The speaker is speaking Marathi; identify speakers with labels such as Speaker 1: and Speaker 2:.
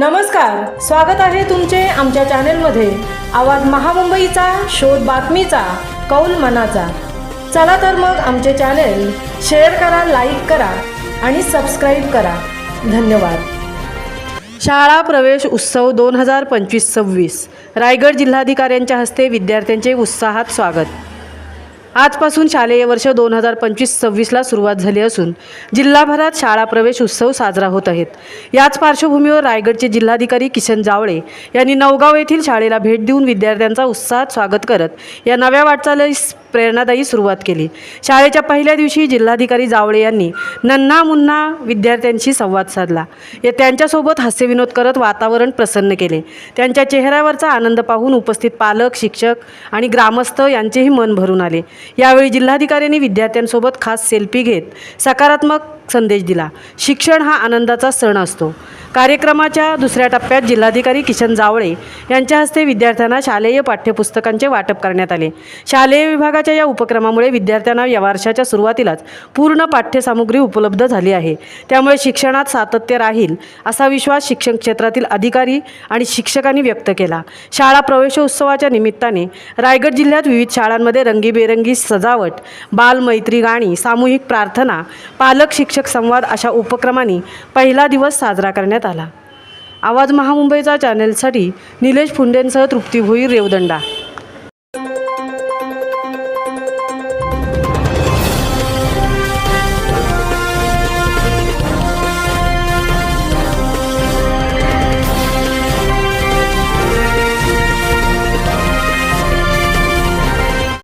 Speaker 1: नमस्कार स्वागत आहे तुमचे आमच्या चॅनेलमध्ये. आवाज महामुंबईचा शोध बातमीचा कौल मनाचा. चला तर मग आमचे चॅनेल शेअर करा लाईक करा आणि सबस्क्राईब करा. धन्यवाद. शाळा प्रवेश उत्सव दोन हजार पंचवीस सव्वीस. रायगड जिल्हाधिकाऱ्यांच्या हस्ते विद्यार्थ्यांचे उत्साहात स्वागत. आजपासून शालेय वर्ष दोन हजार पंचवीस सव्वीसला सुरुवात झाली असून जिल्हाभरात शाळा प्रवेश उत्सव साजरा होत आहेत. याच पार्श्वभूमीवर रायगडचे जिल्हाधिकारी किशन जावळे यांनी नवगाव येथील शाळेला भेट देऊन विद्यार्थ्यांचा उत्साहात स्वागत करत या नव्या वाटचालीस प्रेरणादायी सुरुवात केली. शाळेच्या पहिल्या दिवशी जिल्हाधिकारी जावळे यांनी नन्हा मुन्हा विद्यार्थ्यांशी संवाद साधला. या त्यांच्यासोबत हास्यविनोद करत वातावरण प्रसन्न केले. त्यांच्या चेहऱ्यावरचा आनंद पाहून उपस्थित पालक शिक्षक आणि ग्रामस्थ यांचेही मन भरून आले. यावेळी जिल्हाधिकाऱ्यांनी विद्यार्थ्यांसोबत खास सेल्फी घेत सकारात्मक संदेश दिला. शिक्षण हा आनंदाचा सण असतो. कार्यक्रमाच्या दुसऱ्या टप्प्यात जिल्हाधिकारी किशन जावळे यांच्या हस्ते विद्यार्थ्यांना शालेय पाठ्यपुस्तकांचे वाटप करण्यात आले. शालेय विभागाच्या या उपक्रमामुळे विद्यार्थ्यांना या वर्षाच्या सुरुवातीलाच पूर्ण पाठ्यसामुग्री उपलब्ध झाली आहे. त्यामुळे शिक्षणात सातत्य राहील असा विश्वास शिक्षण क्षेत्रातील अधिकारी आणि शिक्षकांनी व्यक्त केला. शाळा प्रवेशोत्सवाच्या निमित्ताने रायगड जिल्ह्यात विविध शाळांमध्ये रंगीबेरंगी सजावट बालमैत्री गाणी सामूहिक प्रार्थना पालक शिक्षक संवाद अशा उपक्रमांनी पहिला दिवस साजरा करण्यात आला. आवाज महामुंबईचा चॅनेलसाठी निलेश फुंडेंसह तृप्ती भोईर रेवदंडा